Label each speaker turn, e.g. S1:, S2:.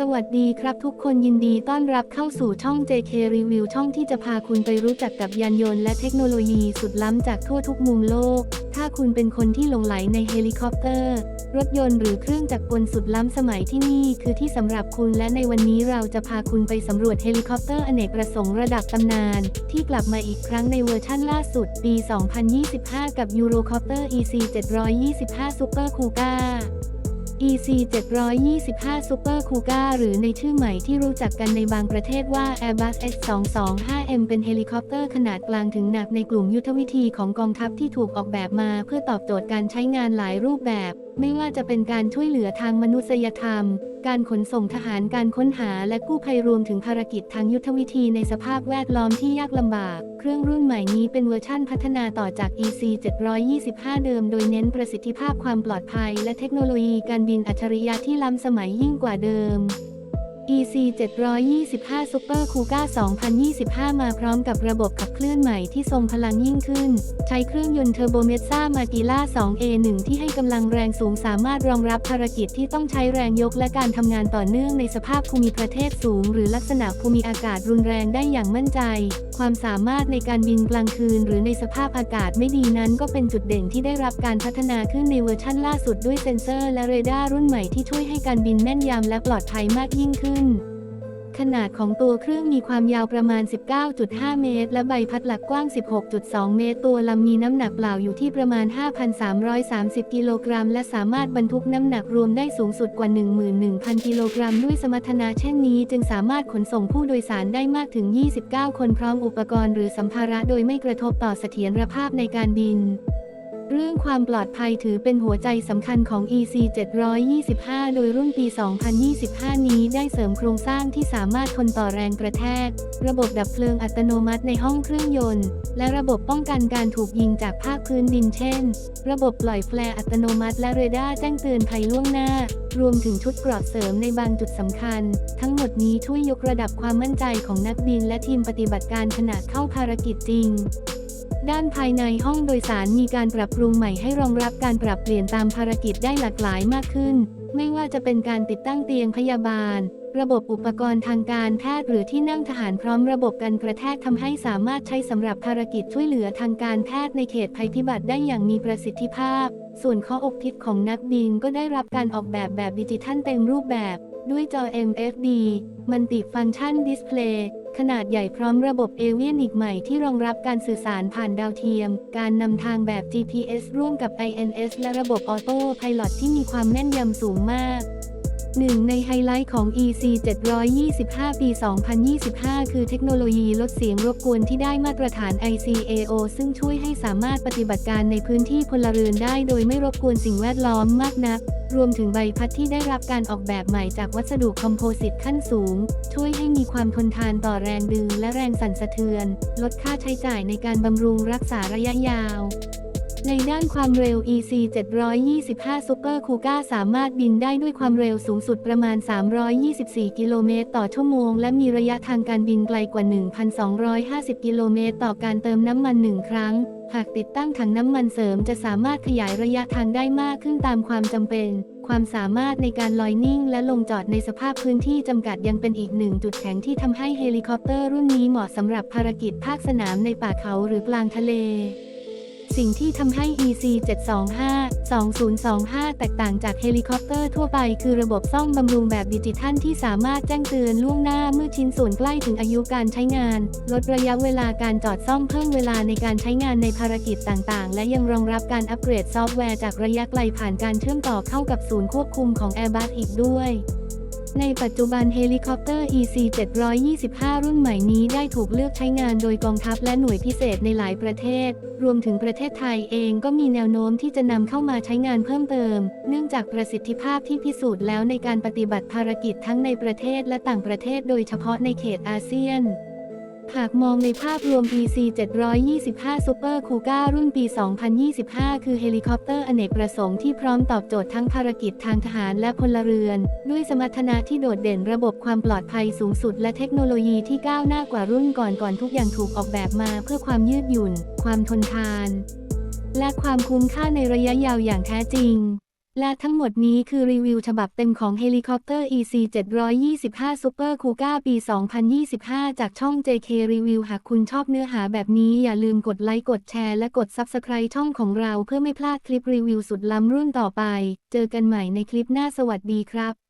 S1: สวัสดีครับทุกคนยินดีต้อนรับเข้าสู่ช่อง JK Review ช่องที่จะพาคุณไปรู้จักกับยานยนต์และเทคโนโลยีสุดล้ำจากทั่วทุกมุมโลก ถ้าคุณเป็นคนที่หลงไหลในเฮลิคอปเตอร์ รถยนต์หรือเครื่องจักรกลสุดล้ำสมัยที่นี่คือที่สำหรับคุณและในวันนี้เราจะพาคุณไปสำรวจเฮลิคอปเตอร์อเนกประสงค์ระดับตำนาน ที่กลับมาอีกครั้งในเวอร์ชั่นล่าสุด ปี 2025 กับ Eurocopter EC 725 Super Kuga EC 725 Super Kuga หรือในชื่อใหม่ที่รู้จักกันในบางประเทศว่า Airbus S225M เป็นเฮลิคอปเตอร์ขนาดกลางถึงหนักในกลุ่มยุทธวิธีของกองทัพที่ถูกออกแบบมาเพื่อตอบโจทย์การใช้งานหลายรูปแบบ ไม่ว่าจะเป็นการช่วยเหลือทางมนุษยธรรม การขนส่งทหารการค้นหาและกู้ภัยรวมถึงภารกิจทางยุทธวิธีในสภาพแวดล้อมที่ยากลำบาก เครื่องรุ่นใหม่นี้เป็นเวอร์ชั่นพัฒนาต่อจาก EC 725 เดิม โดยเน้นประสิทธิภาพความปลอดภัย และเทคโนโลยีการบินอัจฉริยะที่ล้ำสมัยยิ่งกว่าเดิม EC 725 Super Kuga 2025 มาพร้อมกับระบบขับเคลื่อนใหม่ที่ทรงพลังยิ่งขึ้น ใช้เครื่องยนต์เทอร์โบเมซ่ามาติล่า 2A1 ที่ให้กำลังแรงสูงสามารถรองรับภารกิจที่ต้องใช้แรงยกและการทำงานต่อเนื่องในสภาพภูมิประเทศสูง หรือลักษณะภูมิอากาศรุนแรงได้อย่างมั่นใจ ความสามารถในการบินกลางคืน หรือในสภาพอากาศไม่ดีนั้น ก็เป็นจุดเด่นที่ได้รับการพัฒนาขึ้นในเวอร์ชั่นล่าสุดด้วยเซ็นเซอร์และเรดาร์รุ่นใหม่ที่ช่วยให้การบินแม่นยำและปลอดภัยมากยิ่งขึ้น ขนาดของตัวเครื่องมีความยาวประมาณ 19.5 เมตร และใบพัดหลักกว้าง 16.2 เมตร ตัวลำมีน้ำหนักเปล่าอยู่ที่ประมาณ 5,330 กิโลกรัม และสามารถบรรทุกน้ำหนักรวมได้สูงสุดกว่า 11,000 กิโลกรัม ด้วยสมรรถนะเช่นนี้ จึงสามารถขนส่งผู้โดยสารได้มากถึง 29 คนพร้อมอุปกรณ์หรือสัมภาระโดยไม่กระทบต่อเสถียรภาพในการบิน เรื่องความปลอดภัยถือเป็นหัวใจสำคัญของ EC 725 โดยรุ่นปี 2025 นี้ได้เสริมโครงสร้างที่สามารถทนต่อแรงกระแทก ระบบดับเพลิงอัตโนมัติในห้องเครื่องยนต์ และระบบป้องกันการถูกยิงจากภาคพื้นดินเช่น ระบบปล่อยแฟลร์อัตโนมัติและเรดาร์แจ้งเตือนภัยล่วงหน้า รวมถึงชุดเกราะเสริมในบางจุดสำคัญ ทั้งหมดนี้ช่วยยกระดับความมั่นใจของนักบินและทีมปฏิบัติการขณะเข้าภารกิจจริง ด้านภายในห้องโดยสารมีการปรับปรุงใหม่ให้รองรับการปรับเปลี่ยนตามภารกิจได้หลากหลายมากขึ้น ไม่ว่าจะเป็นการติดตั้งเตียงพยาบาล ระบบอุปกรณ์ทางการแพทย์หรือที่นั่งทหารพร้อมระบบกันกระแทกทำให้สามารถใช้สำหรับภารกิจช่วยเหลือทางการแพทย์ในเขตภัยพิบัติได้อย่างมีประสิทธิภาพ ส่วนข้ออกทิศของนักบินก็ได้รับการออกแบบแบบดิจิทัลเต็มรูปแบบ ด้วยจอ MFD มันติฟังชันดิสเพลย์ ขนาดใหญ่พร้อมระบบเอเวียนิกใหม่ที่รองรับการสื่อสารผ่านดาวเทียม การนำทางแบบ GPS ร่วมกับ INS และระบบออโต้ไพลอตที่มีความแม่นยำสูงมาก หนึ่งในไฮไลท์ของ EC 725 ปี 2025 คือเทคโนโลยีลดเสียงรบกวนที่ได้มาตรฐาน ICAO ซึ่งช่วยให้สามารถปฏิบัติการในพื้นที่พลเรือนได้โดยไม่รบกวนสิ่งแวดล้อมมากนัก รวมถึงใบพัดที่ได้รับการออกแบบใหม่จากวัสดุคอมโพสิตขั้นสูง ช่วยให้มีความทนทานต่อแรงดึงและแรงสั่นสะเทือน ลดค่าใช้จ่ายในการบำรุงรักษาระยะยาว ในด้านความเร็ว EC 725 Super Kuga สามารถบินได้ด้วยความเร็วสูงสุดประมาณ 324 กิโลเมตรต่อชั่วโมง และมีระยะทางการบินไกลกว่า 1,250 กิโลเมตรต่อการเติมน้ำมันหนึ่งครั้ง หากติดตั้งถังน้ำมันเสริมจะสามารถขยายระยะทางได้มากขึ้นตามความจำเป็น ความสามารถในการลอยนิ่งและลงจอดในสภาพพื้นที่จำกัดยังเป็นอีกหนึ่งจุดแข็งที่ทำให้เฮลิคอปเตอร์รุ่นนี้เหมาะสำหรับภารกิจภาคสนามในป่าเขาหรือกลางทะเล สิ่งที่ทำให้ EC 725 2025 แตกต่างจากเฮลิคอปเตอร์ทั่วไปคือระบบซ่อมบำรุงแบบดิจิทัลที่สามารถแจ้งเตือนล่วงหน้าเมื่อชิ้นส่วนใกล้ถึงอายุการใช้งาน ลดระยะเวลาการจอดซ่อมเพิ่มเวลาในการใช้งานในภารกิจต่างๆ และยังรองรับการอัปเกรดซอฟต์แวร์จากระยะไกลผ่านการเชื่อมต่อเข้ากับศูนย์ควบคุมของ Airbus อีกด้วย ในปัจจุบันเฮลิคอปเตอร์ EC 725 รุ่นใหม่นี้ได้ถูกเลือกใช้งานโดยกองทัพและหน่วยพิเศษในหลายประเทศ รวมถึงประเทศไทยเองก็มีแนวโน้มที่จะนำเข้ามาใช้งานเพิ่มเติม เนื่องจากประสิทธิภาพที่พิสูจน์แล้วในการปฏิบัติภารกิจทั้งในประเทศและต่างประเทศโดยเฉพาะในเขตอาเซียน หากมองในภาพรวม EC 725 Super Kuga รุ่นปี 2025 คือเฮลิคอปเตอร์อเนกประสงค์ที่พร้อมตอบโจทย์ทั้งภารกิจทางทหารและพลเรือน ด้วยสมรรถนะที่โดดเด่นระบบความปลอดภัยสูงสุดและเทคโนโลยีที่ก้าวหน้ากว่ารุ่นก่อนก่อนทุกอย่างถูกออกแบบมาเพื่อความยืดหยุ่น ความทนทาน และความคุ้มค่าในระยะยาวอย่างแท้จริง และทั้งหมดนี้คือรีวิวฉบับเต็มของเฮลิคอปเตอร์ EC 725 Super Kuga ปี 2025 จากช่อง JK Review หากคุณชอบเนื้อหาแบบนี้อย่าลืมกดไลค์ กดแชร์ และกด Subscribe ช่องของเราเพื่อไม่พลาดคลิปรีวิวสุดล้ำรุ่นต่อไป เจอกันใหม่ในคลิปหน้าสวัสดีครับ